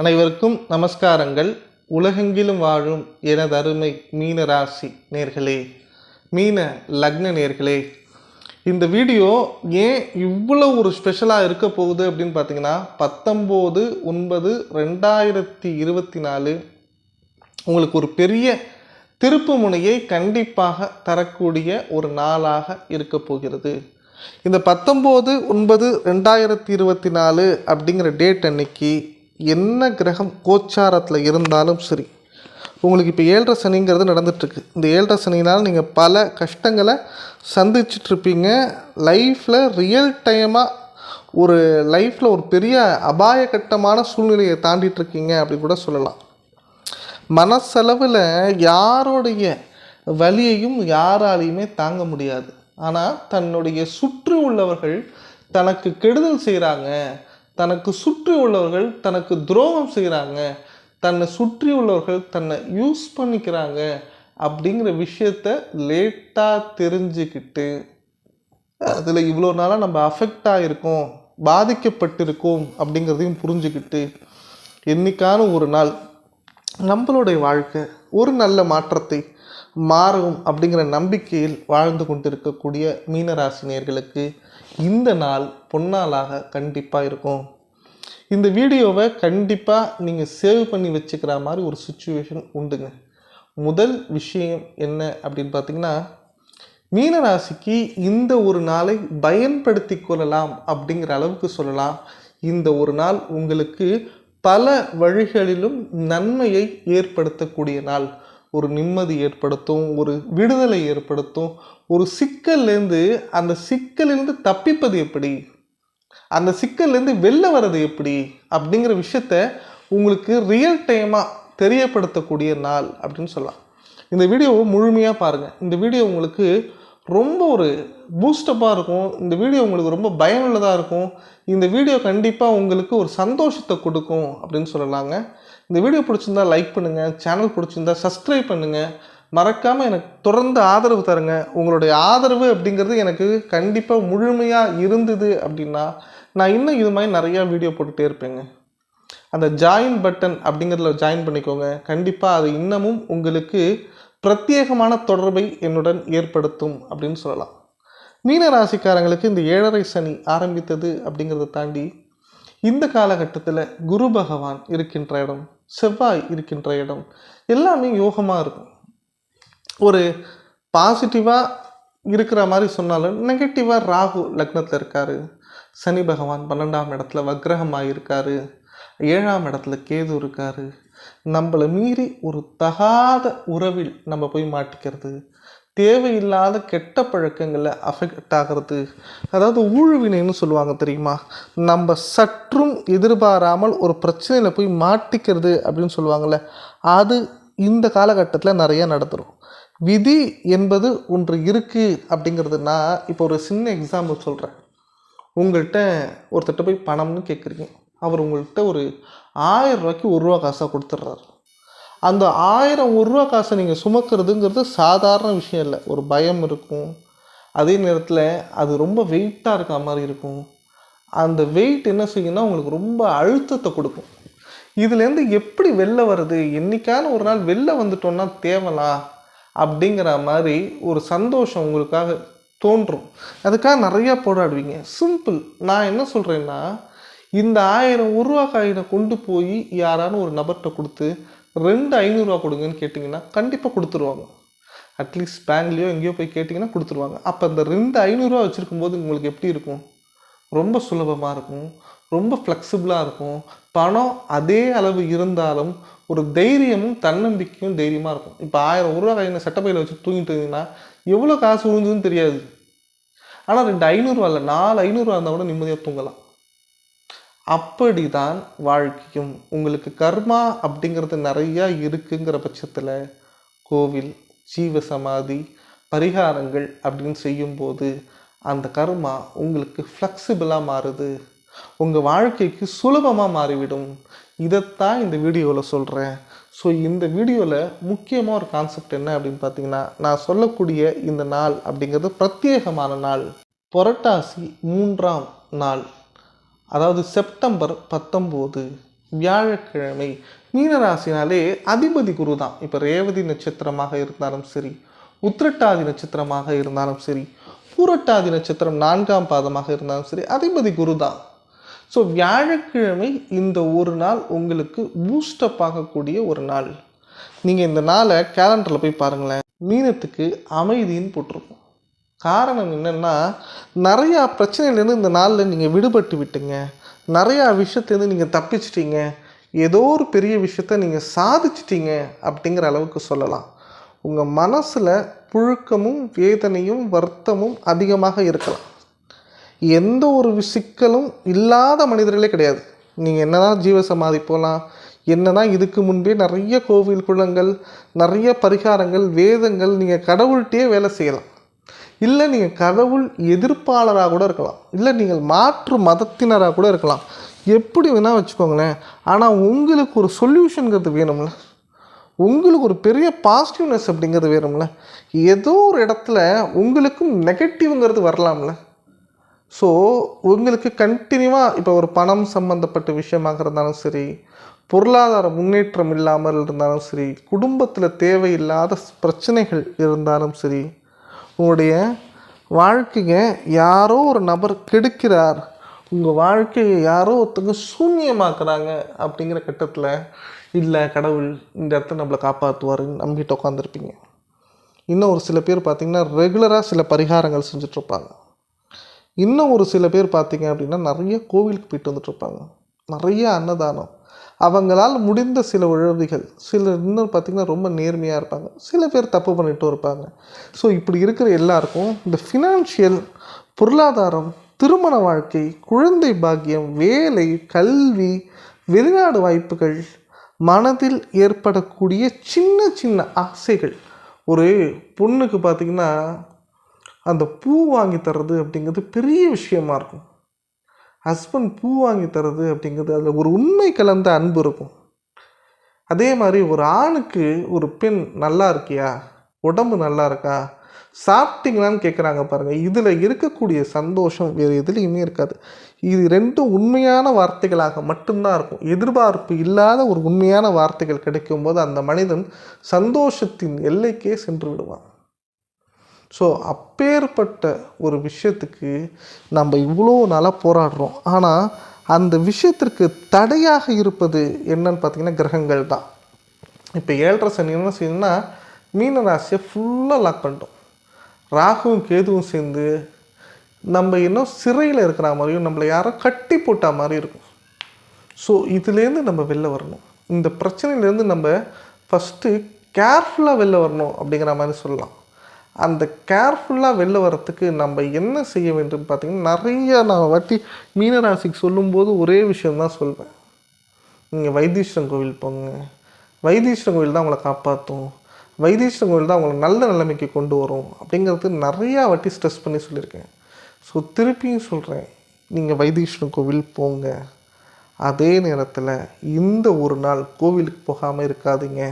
அனைவருக்கும் நமஸ்காரங்கள். உலகெங்கிலும் வாழும் எனது அருமை மீன ராசி நேர்களே மீன லக்ன நேர்களே இந்த வீடியோ ஏன் இவ்வளோ ஒரு ஸ்பெஷலாக இருக்க போகுது அப்படின்னு பார்த்தீங்கன்னா பத்தொம்போது ஒன்பது ரெண்டாயிரத்தி இருபத்தி நாலு உங்களுக்கு ஒரு பெரிய திருப்பு முனையை கண்டிப்பாக தரக்கூடிய ஒரு நாளாக இருக்க போகிறது. இந்த பத்தொம்போது ஒன்பது ரெண்டாயிரத்தி இருபத்தி நாலு அப்படிங்கிற டேட் அன்னைக்கு என்ன கிரகம் கோச்சாரத்தில் இருந்தாலும் சரி உங்களுக்கு இப்போ ஏழரை சனிங்கிறது நடந்துட்டுருக்கு. இந்த ஏழரை சனினால் நீங்கள் பல கஷ்டங்களை சந்திச்சிட்ருப்பீங்க. லைஃப்பில் ரியல் டைமாக ஒரு லைஃப்பில் ஒரு பெரிய அபாயகட்டமான சூழ்நிலையை தாண்டிட்டுருக்கீங்க அப்படி கூட சொல்லலாம். மனசளவில் யாருடைய வலியையும் யாராலையுமே தாங்க முடியாது. ஆனால் தன்னுடைய சுற்றி உள்ளவர்கள் தனக்கு கெடுதல் செய்கிறாங்க தனக்கு சுற்றி உள்ளவர்கள் தனக்கு துரோகம் செய்கிறாங்க. தன்னை சுற்றி உள்ளவர்கள் தன்னை யூஸ் பண்ணிக்கிறாங்க அப்படிங்கிற விஷயத்த லேட்டாக தெரிஞ்சுக்கிட்டு அதில் இவ்வளோ நாளாக நம்ம அஃபெக்ட் ஆகிருக்கோம் பாதிக்கப்பட்டிருக்கோம் அப்படிங்கிறதையும் புரிஞ்சுக்கிட்டு என்னைக்கான ஒரு நாள் நம்மளுடைய வாழ்க்கை ஒரு நல்ல மாற்றத்தை மாறும் அப்படிங்கிற நம்பிக்கையில் வாழ்ந்து கொண்டிருக்கக்கூடிய மீனராசினியர்களுக்கு இந்த நாள் பொன்னாளாக கண்டிப்பாக இருக்கும். இந்த வீடியோவை கண்டிப்பாக நீங்கள் சேவ் பண்ணி வச்சுக்கிற மாதிரி ஒரு சுச்சுவேஷன் உண்டுங்க. முதல் விஷயம் என்ன அப்படின்னு பார்த்தீங்கன்னா மீனராசிக்கு இந்த ஒரு நாளை பயன்படுத்தி கொள்ளலாம் அப்படிங்கிற அளவுக்கு சொல்லலாம். இந்த ஒரு நாள் உங்களுக்கு பல வழிகளிலும் நன்மையை ஏற்படுத்தக்கூடிய நாள். ஒரு நிம்மதி ஏற்படுத்தும் ஒரு விடுதலை ஏற்படுத்தும் ஒரு சிக்கல்லேருந்து அந்த சிக்கலிருந்து தப்பிப்பது எப்படி? அந்த சிக்கல்லேருந்து வெளில வர்றது எப்படி? அப்படிங்கிற விஷயத்த உங்களுக்கு ரியல் டைமாக தெரியப்படுத்தக்கூடிய நாள் அப்படின்னு சொல்லலாம். இந்த வீடியோவை முழுமையாக பாருங்கள் இந்த வீடியோ உங்களுக்கு ரொம்ப ஒரு பூஸ்டப்பாக இருக்கும். இந்த வீடியோ உங்களுக்கு ரொம்ப பயனுள்ளதாக இருக்கும். இந்த வீடியோ கண்டிப்பாக உங்களுக்கு ஒரு சந்தோஷத்தை கொடுக்கும் அப்படின்னு சொல்லலாங்க. இந்த வீடியோ பிடிச்சிருந்தா லைக் பண்ணுங்கள் சேனல் பிடிச்சிருந்தா சப்ஸ்கிரைப் பண்ணுங்கள் மறக்காமல் எனக்கு தொடர்ந்து ஆதரவு தருங்க. உங்களுடைய ஆதரவு அப்படிங்கிறது எனக்கு கண்டிப்பாக முழுமையாக இருந்தது அப்படின்னா நான் இன்னும் இது மாதிரி நிறையா வீடியோ போட்டுகிட்டே இருப்பேங்க. அந்த ஜாயின் பட்டன் அப்படிங்கிறதுல ஜாயின் பண்ணிக்கோங்க. கண்டிப்பாக அது இன்னமும் உங்களுக்கு பிரத்யேகமான தொடர்பை என்னுடன் ஏற்படுத்தும் அப்படின்னு சொல்லலாம். மீன ராசிக்காரங்களுக்கு இந்த ஏழரை சனி ஆரம்பித்தது அப்படிங்கிறத தாண்டி இந்த காலகட்டத்தில் குரு பகவான் இருக்கின்ற இடம் செவ்வாய் இருக்கின்ற இடம் எல்லாமே யோகமாக இருக்கும். ஒரு பாசிட்டிவாக இருக்கிற மாதிரி சொன்னாலும் நெகட்டிவாக ராகு லக்னத்தில் இருக்காரு. சனி பகவான் பன்னெண்டாம் இடத்துல வக்ரகமாக இருக்காரு. ஏழாம் இடத்துல கேது இருக்காரு. நம்மளை மீறி ஒரு தகாத உறவில் நம்ம போய் மாட்டிக்கிறது. தேவையில்லாத கெட்ட பழக்கங்களில் அஃபெக்ட் ஆகிறது. அதாவது ஊழ்வினைன்னு சொல்லுவாங்க தெரியுமா? நம்ம சற்றும் எதிர்பாராமல் ஒரு பிரச்சனையில் போய் மாட்டிக்கிறது அப்படின்னு சொல்லுவாங்கள்ல அது இந்த காலகட்டத்தில் நிறைய நடந்துடும் விதி என்பது ஒன்று இருக்குது அப்படிங்கிறதுனா இப்போ ஒரு சின்ன எக்ஸாம்பிள் சொல்கிறேன் உங்கள்கிட்ட ஒருத்தர்கிட்ட போய் பணம்னு கேட்குறீங்க அவர் உங்கள்கிட்ட ஒரு ஆயிரம் ரூபாய்க்கு ஒரு ரூபா காசாக கொடுத்துட்றாரு அந்த ஆயிரம் ஒரு ரூபா காசை நீங்கள் சுமக்கிறதுங்கிறது சாதாரண விஷயம் இல்லை. ஒரு பயம் இருக்கும். அதே நேரத்தில் அது ரொம்ப வெயிட்டாக இருக்கிற மாதிரி இருக்கும். அந்த வெயிட் என்ன செய்யும்னா உங்களுக்கு ரொம்ப அழுத்தத்தை கொடுக்கும். இதுலேருந்து எப்படி வெளில வருது என்றைக்கான ஒரு நாள் வெளில வந்துட்டோன்னா தேவலாம் அப்படிங்கிற மாதிரி ஒரு சந்தோஷம் உங்களுக்காக தோன்றும். அதுக்காக நிறையா போராடுவீங்க. சிம்பிள் நான் என்ன சொல்கிறேன்னா இந்த ஆயிரம் ஒரு ரூபா காயினை கொண்டு போய் யாரான ஒரு நபர்கிட்ட கொடுத்து ரெண்டு ஐநூறுரூவா கொடுங்கன்னு கேட்டிங்கன்னா கண்டிப்பாக கொடுத்துருவாங்க. அட்லீஸ்ட் பேங்க்லேயோ எங்கேயோ போய் கேட்டிங்கன்னா கொடுத்துருவாங்க. அப்போ அந்த ரெண்டு ஐநூறுரூவா வச்சுருக்கும் போது உங்களுக்கு எப்படி இருக்கும்? ரொம்ப சுலபமாக இருக்கும். ரொம்ப ஃப்ளெக்சிபிளாக இருக்கும். பணம் அதே அளவு இருந்தாலும் ஒரு தைரியமும் தன்னம்பிக்கையும் தைரியமாக இருக்கும். இப்போ ஆயிரம் ரூபா கையில் சட்டப்பையில் வச்சு தூங்கிட்டு இருந்தீங்கன்னா எவ்வளோ காசு உழுந்துன்னு தெரியாது. ஆனால் ரெண்டு ஐநூறுரூவா இல்லை நாலு ஐநூறுரூவா இருந்தால் கூட நிம்மதியாக தூங்கலாம். அப்படி தான் வாழ்க்கையும். உங்களுக்கு கர்மா அப்படிங்கிறது நிறையா இருக்குங்கிற பட்சத்தில் கோவில் ஜீவ சமாதி பரிகாரங்கள் அப்படின்னு செய்யும்போது அந்த கர்மா உங்களுக்கு ஃப்ளெக்சிபிளாக மாறுது. உங்கள் வாழ்க்கைக்கு சுலபமாக மாறிவிடும். இதைத்தான் இந்த வீடியோவில் சொல்கிறேன் ஸோ இந்த வீடியோவில் முக்கியமாக ஒரு கான்செப்ட் என்ன அப்படின்னு பார்த்தீங்கன்னா நான் சொல்லக்கூடிய இந்த நாள் அப்படிங்கிறது பிரத்யேகமான நாள். புரட்டாசி மூன்றாம் நாள். அதாவது செப்டம்பர் பத்தொம்போது வியாழக்கிழமை மீனராசினாலே அதிபதி குரு தான். இப்போ ரேவதி நட்சத்திரமாக இருந்தாலும் சரி உத்திரட்டாதி நட்சத்திரமாக இருந்தாலும் சரி பூரட்டாதி நட்சத்திரம் நான்காம் பாதமாக இருந்தாலும் சரி அதிபதி குரு தான். ஸோ வியாழக்கிழமை இந்த ஒரு நாள் உங்களுக்கு பூஸ்டப் ஆகக்கூடிய ஒரு நாள். நீங்கள் இந்த நாளை கேலண்டரில் போய் பாருங்களேன். மீனத்துக்கு அமைதின்னு போட்டிருக்கும். காரணம் என்னென்னா நிறையா பிரச்சனையிலேருந்து இந்த நாளில் நீங்கள் விடுபட்டு விட்டுங்க. நிறையா விஷயத்துலேருந்து நீங்கள் தப்பிச்சிட்டிங்க. ஏதோ ஒரு பெரிய விஷயத்த நீங்கள் சாதிச்சிட்டீங்க அப்படிங்கிற அளவுக்கு சொல்லலாம். உங்கள் மனசில் புழுக்கமும் வேதனையும் வருத்தமும் அதிகமாக இருக்கலாம். எந்த ஒரு சிக்கலும் இல்லாத மனிதர்களே கிடையாது. நீங்கள் என்னதான் ஜீவசமாதி போகலாம் என்னன்னா இதுக்கு முன்பே நிறைய கோவில் குளங்கள் நிறைய பரிகாரங்கள் வேதங்கள் நீங்கள் கடவுள்கிட்டயே வேலை செய்யலாம். இல்லை நீங்கள் கடவுள் எதிர்ப்பாளராக கூட இருக்கலாம். இல்லை நீங்கள் மாற்று மதத்தினராக கூட இருக்கலாம். எப்படி வேணால் வச்சுக்கோங்களேன். ஆனால் உங்களுக்கு ஒரு சொல்யூஷனுங்கிறது வேணும்ல. உங்களுக்கு ஒரு பெரிய பாசிட்டிவ்னஸ் அப்படிங்கிறது வேணும்ல. ஏதோ ஒரு இடத்துல உங்களுக்கும் நெகட்டிவ்ங்கிறது வரலாம்ல. ஸோ உங்களுக்கு கண்டினியூவாக இப்போ ஒரு பணம் சம்மந்தப்பட்ட விஷயமாக இருந்தாலும் சரி பொருளாதார முன்னேற்றம் இல்லாமல் இருந்தாலும் சரி குடும்பத்தில் தேவையில்லாத பிரச்சனைகள் இருந்தாலும் சரி உங்களுடைய வாழ்க்கையை யாரோ ஒரு நபர் கெடுக்கிறார். உங்கள் வாழ்க்கையை யாரோ ஒருத்தங்க சூன்யமாக்குறாங்க அப்படிங்கிற கட்டத்தில் இல்லை கடவுள் இந்த இடத்த நம்மளை காப்பாற்றுவாருன்னு நம்பிட்டு உட்காந்துருப்பீங்க இன்னும் ஒரு சில பேர் பார்த்திங்கன்னா ரெகுலராக சில பரிகாரங்கள் செஞ்சிட்ருப்பாங்க. இன்னும் ஒரு சில பேர் பார்த்திங்க அப்படின்னா நிறைய கோவிலுக்கு போயிட்டு வந்துட்டுருப்பாங்க நிறைய அன்னதானம். அவங்களால் முடிந்த சில உழவிகள் சில இன்னும் பார்த்திங்கன்னா ரொம்ப நேர்மையாக இருப்பாங்க. சில பேர் தப்பு பண்ணிட்டும் இருப்பாங்க. ஸோ இப்படி இருக்கிற எல்லாருக்கும் இந்த ஃபினான்ஷியல் பொருளாதாரம் திருமண வாழ்க்கை குழந்தை பாக்கியம் வேலை கல்வி வெளிநாடு வாய்ப்புகள் மனதில் ஏற்படக்கூடிய சின்ன சின்ன ஆசைகள். ஒரு பொண்ணுக்கு பார்த்திங்கன்னா அந்த பூ வாங்கி தர்றது அப்படிங்கிறது பெரிய விஷயமா இருக்கும். ஹஸ்பண்ட் பூ வாங்கி தரது அப்படிங்கிறது அதில் ஒரு உண்மை கலந்த அன்பு இருக்கும். அதே மாதிரி ஒரு ஆணுக்கு ஒரு பெண் நல்லா இருக்கியா? உடம்பு நல்லா இருக்கா? சாப்பிட்டீங்களான்னு கேட்குறாங்க பாருங்கள் இதில் இருக்கக்கூடிய சந்தோஷம் வேறு எதுலேயுமே இருக்காது. இது ரெண்டும் உண்மையான வார்த்தைகளாக மட்டும்தான் இருக்கும். எதிர்பார்ப்பு இல்லாத ஒரு உண்மையான வார்த்தைகள் கிடைக்கும்போது அந்த மனிதன் சந்தோஷத்தின் எல்லைக்கே சென்று விடுவான். ஸோ அப்பேற்பட்ட ஒரு விஷயத்துக்கு நம்ம இவ்வளோ நாளாக போராடுறோம். ஆனால் அந்த விஷயத்திற்கு தடையாக இருப்பது என்னன்னு பார்த்தீங்கன்னா கிரகங்கள் தான். இப்போ ஏழரை சனி என்ன செய்யணும்னா மீன ராசியை ஃபுல்லாக லாக் பண்ணிட்டோம். ராகுவும் கேதுவும் சேர்ந்து நம்ம இன்னும் சிறையில் இருக்கிற மாதிரியும் நம்மளை யாரோ கட்டி போட்ட மாதிரி இருக்கும். ஸோ இதுலேருந்து நம்ம வெளில வரணும். இந்த பிரச்சனையிலேருந்து நம்ம ஃபஸ்ட்டு கேர்ஃபுல்லாக வெளில வரணும் அப்படிங்கிற மாதிரி சொல்லலாம். அந்த கேர்ஃபுல்லாக வெளில வரத்துக்கு நம்ம என்ன செய்ய வேண்டும் பார்த்தீங்கன்னா நிறைய நான் வாட்டி மீனராசிக்கு சொல்லும்போது ஒரே விஷயந்தான் சொல்வேன். நீங்கள் வைத்தீஸ்வரன் கோவில் போங்க. வைத்தீஸ்வரன் கோவில் தான் உங்களை காப்பாற்றும் வைத்தீஸ்வரன் கோவில் தான் உங்களை நல்ல நிலைமைக்கு கொண்டு வரும் அப்படிங்கிறது நிறையா வாட்டி ஸ்ட்ரெஸ் பண்ணி சொல்லியிருக்கேன். ஸோ திருப்பியும் சொல்கிறேன் நீங்கள் வைத்தீஸ்வரன் கோவில் போங்க. அதே நேரத்தில் இந்த ஒரு நாள் கோவிலுக்கு போகாமல் இருக்காதீங்க.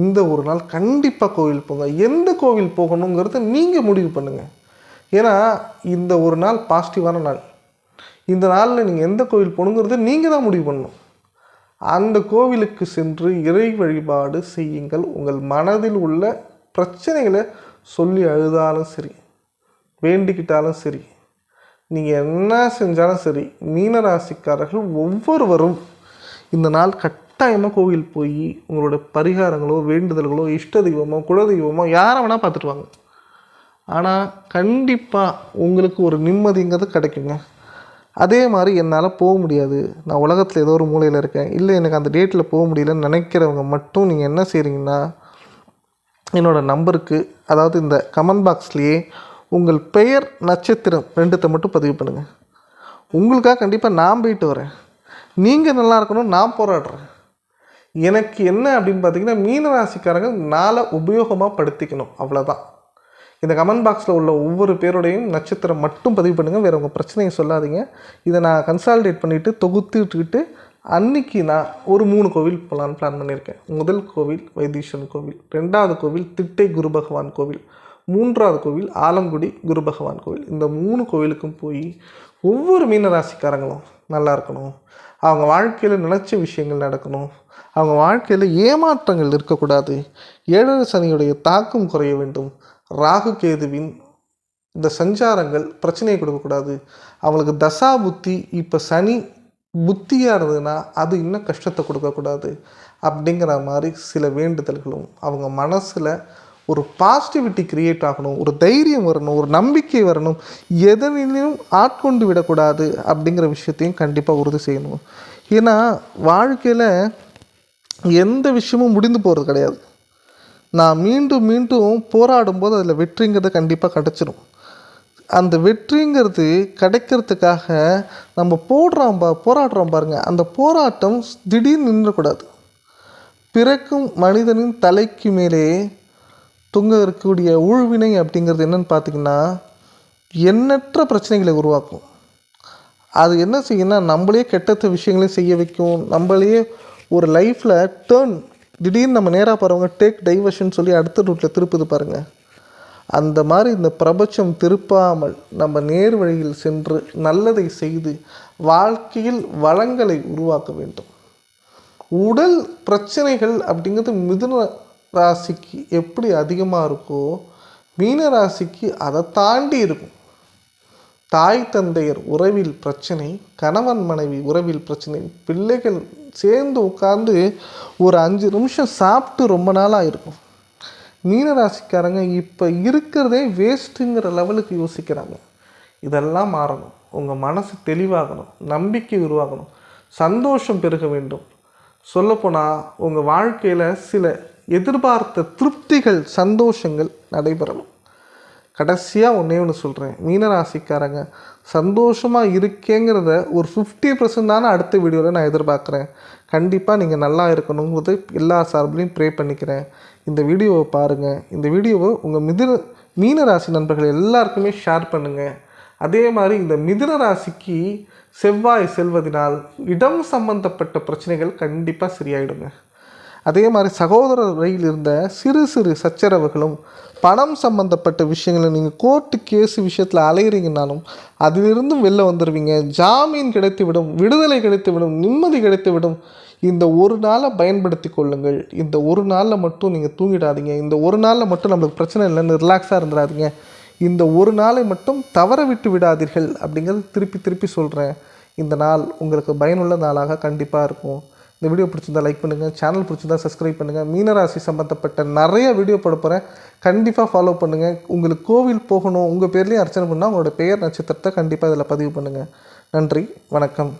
இந்த ஒரு நாள் கண்டிப்பாக கோவில் போங்க. எந்த கோவில் போகணுங்கிறத நீங்கள் முடிவு பண்ணுங்கள் ஏன்னா இந்த ஒரு நாள் பாசிட்டிவான நாள். இந்த நாளில் நீங்கள் எந்த கோவில் போகணுங்கிறத நீங்கள் தான் முடிவு பண்ணணும். அந்த கோவிலுக்கு சென்று இறை வழிபாடு செய்யுங்கள். உங்கள் மனதில் உள்ள பிரச்சனைகளை சொல்லி அழுதாலும் சரி வேண்டிக்கிட்டாலும் சரி நீங்கள் என்ன செஞ்சாலும் சரி மீனராசிக்காரர்கள் ஒவ்வொருவரும் இந்த நாள் கட் கட்டாயமாக கோவில் போய் உங்களோட பரிகாரங்களோ வேண்டுதல்களோ இஷ்ட தெய்வமோ குலதெய்வமோ யாரை வேணால் பார்த்துட்டு வாங்க. ஆனால் கண்டிப்பாக உங்களுக்கு ஒரு நிம்மதிங்கிறது கிடைக்குங்க. அதே மாதிரி என்னால் போக முடியாது. நான் உலகத்தில் ஏதோ ஒரு மூலையில் இருக்கேன். இல்லை எனக்கு அந்த டேட்டில் போக முடியலன்னு நினைக்கிறவங்க மட்டும் நீங்கள் என்ன செய்கிறீங்கன்னா என்னோடய நம்பருக்கு அதாவது இந்த கமெண்ட் பாக்ஸ்லேயே உங்கள் பெயர் நட்சத்திரம் ரெண்டுத்தை மட்டும் பதிவு பண்ணுங்கள் உங்களுக்காக கண்டிப்பாக நான் போயிட்டு வரேன். நீங்கள் நல்லா இருக்கணும் நான் போராடுறேன். எனக்கு என்ன அப்படின்னு பார்த்தீங்கன்னா மீனராசிக்காரங்க நாளை உபயோகமாக படுத்திக்கணும் அவ்வளோதான் இந்த கமெண்ட் பாக்ஸில் உள்ள ஒவ்வொரு பேருடையும் நட்சத்திரம் மட்டும் பதிவு பண்ணுங்கள் வேறு உங்கள் பிரச்சனையை சொல்லாதீங்க. இதை நான் கன்சால்டேட் பண்ணிவிட்டு தொகுத்துட்டுக்கிட்டு அன்னைக்கு நான் ஒரு மூணு கோவில் போகலான்னு பிளான் பண்ணியிருக்கேன். முதல் கோவில் வைத்தீஸ்வரன் கோவில் ரெண்டாவது கோவில் திட்டை குரு பகவான் கோவில் மூன்றாவது கோவில் ஆலங்குடி குரு பகவான் கோவில். இந்த மூணு கோவிலுக்கும் போய் ஒவ்வொரு மீனராசிக்காரங்களும் நல்லா இருக்கணும். அவங்க வாழ்க்கையில் நினச்ச விஷயங்கள் நடக்கணும். அவங்க வாழ்க்கையில் ஏமாற்றங்கள் இருக்கக்கூடாது. ஏழரை சனியுடைய தாக்கம் குறைய வேண்டும். ராகு கேதுவின் இந்த சஞ்சாரங்கள் பிரச்சனையை கொடுக்கக்கூடாது. அவங்களுக்கு தசா புத்தி இப்போ சனி புத்தியாக இருந்ததுன்னா அது இன்னும் கஷ்டத்தை கொடுக்கக்கூடாது. அப்படிங்கிற மாதிரி சில வேண்டுதல்களும் அவங்க மனசில் ஒரு பாசிட்டிவிட்டி கிரியேட் ஆகணும் ஒரு தைரியம் வரணும் ஒரு நம்பிக்கை வரணும். எதனிலையும் ஆட்கொண்டு விடக்கூடாது அப்படிங்கிற விஷயத்தையும் கண்டிப்பாக உறுதி செய்யணும். ஏன்னா வாழ்க்கையில் எந்த விஷயமும் முடிந்து போகிறது கிடையாது. நான் மீண்டும் மீண்டும் போராடும்போது அதில் வெற்றிங்கிறது கண்டிப்பாக கிடச்சிடும் அந்த வெற்றிங்கிறது கிடைக்கிறதுக்காக நம்ம போடுறோம் பா போராடுறோம் பாருங்கள் அந்த போராட்டம் திடீர்னு நின்றக்கூடாது. பிறக்கும் மனிதனின் தலைக்கு மேலே தொங்க இருக்கக்கூடிய ஊழ்வினை அப்படிங்கிறது என்னன்னு பார்த்தீங்கன்னா எண்ணற்ற பிரச்சனைகளை உருவாக்கும். அது என்ன செய்யும்னா நம்மளே கெட்டத்த விஷயங்களையும் செய்ய வைக்கும். நம்மளையே ஒரு லைஃப்பில் டேர்ன் திடீர்னு நம்ம நேராக போகிறவங்க டேக் டைவர்ஷன் சொல்லி அடுத்த ரூட்டில் திருப்புது பாருங்கள் அந்த மாதிரி இந்த பிரபஞ்சம் திருப்பாமல் நம்ம நேர் வழியில் சென்று நல்லதை செய்து வாழ்க்கையில் வளங்களை உருவாக்க வேண்டும். உடல் பிரச்சனைகள் அப்படிங்கிறது மிதுன ராசிக்கு எப்படி அதிகமாக இருக்கோ மீன ராசிக்கு அதை தாண்டி இருக்கும். தாய் தந்தையர் உறவில் பிரச்சனை கணவன் மனைவி உறவில் பிரச்சனை பிள்ளைகள் சேர்ந்து உட்காந்து ஒரு அஞ்சு நிமிஷம் சாப்பிட்டு ரொம்ப நாளாக இருக்கும். மீனராசிக்காரங்க இப்போ இருக்கிறதே வேஸ்ட்டுங்கிற லெவலுக்கு யோசிக்கிறாங்க. இதெல்லாம் மாறணும். உங்கள் மனசு தெளிவாகணும். நம்பிக்கை உருவாகணும். சந்தோஷம் பெருக வேண்டும். சொல்லப்போனால் உங்கள் வாழ்க்கையில் சில எதிர்பார்த்த திருப்திகள் சந்தோஷங்கள் நடைபெறணும் கடைசியாக ஒன்றே ஒன்று சொல்கிறேன் மீனராசிக்காரங்க சந்தோஷமாக இருக்கேங்கிறத ஒரு ஃபிஃப்டி பர்சன்ட் தானே அடுத்த வீடியோவில் நான் எதிர்பார்க்குறேன். கண்டிப்பாக நீங்கள் நல்லா இருக்கணுங்கிறது எல்லா சார்பிலையும் ப்ரே பண்ணிக்கிறேன். இந்த வீடியோவை பாருங்கள் இந்த வீடியோவை உங்கள் மிதிர மீனராசி நண்பர்கள் எல்லாருக்குமே ஷேர் பண்ணுங்கள் அதே மாதிரி இந்த மிதுன ராசிக்கு செவ்வாய் செல்வதனால் இடம் சம்பந்தப்பட்ட பிரச்சனைகள் கண்டிப்பாக சரியாயிடுங்க. அதே மாதிரி சகோதரர் வரையில் இருந்த சிறு சிறு சச்சரவுகளும் பணம் சம்பந்தப்பட்ட விஷயங்களை நீங்கள் கோர்ட்டு கேஸ் விஷயத்தில் அலையிறீங்கனாலும் அதிலிருந்தும் வெளில வந்துடுவீங்க ஜாமீன் கிடைத்துவிடும் விடுதலை கிடைத்துவிடும் நிம்மதி கிடைத்துவிடும். இந்த ஒரு நாளை பயன்படுத்தி கொள்ளுங்கள். இந்த ஒரு நாளில் மட்டும் நீங்கள் தூங்கிடாதீங்க. இந்த ஒரு நாளில் மட்டும் நம்மளுக்கு பிரச்சனை இல்லைன்னு ரிலாக்ஸாக இருந்துடாதீங்க. இந்த ஒரு நாளை மட்டும் தவற விட்டு விடாதீர்கள் அப்படிங்கிறது திருப்பி திருப்பி சொல்கிறேன் இந்த நாள் உங்களுக்கு பயனுள்ள நாளாக கண்டிப்பாக இருக்கும். இந்த வீடியோ பிடிச்சிருந்தா லைக் பண்ணுங்கள் சேனல் பிடிச்சிருந்தா சப்ஸ்கிரைப் பண்ணுங்கள் மீனராசி சம்மந்தப்பட்ட நிறைய வீடியோ போட போகிறேன் கண்டிப்பாக ஃபாலோ பண்ணுங்கள் உங்களுக்கு கோவில் போகணும் உங்கள் பேர்லேயும் அர்ச்சனை பண்ணால் உங்களோட பெயர் நட்சத்திரத்தை கண்டிப்பாக இதில் பதிவு பண்ணுங்கள் நன்றி வணக்கம்.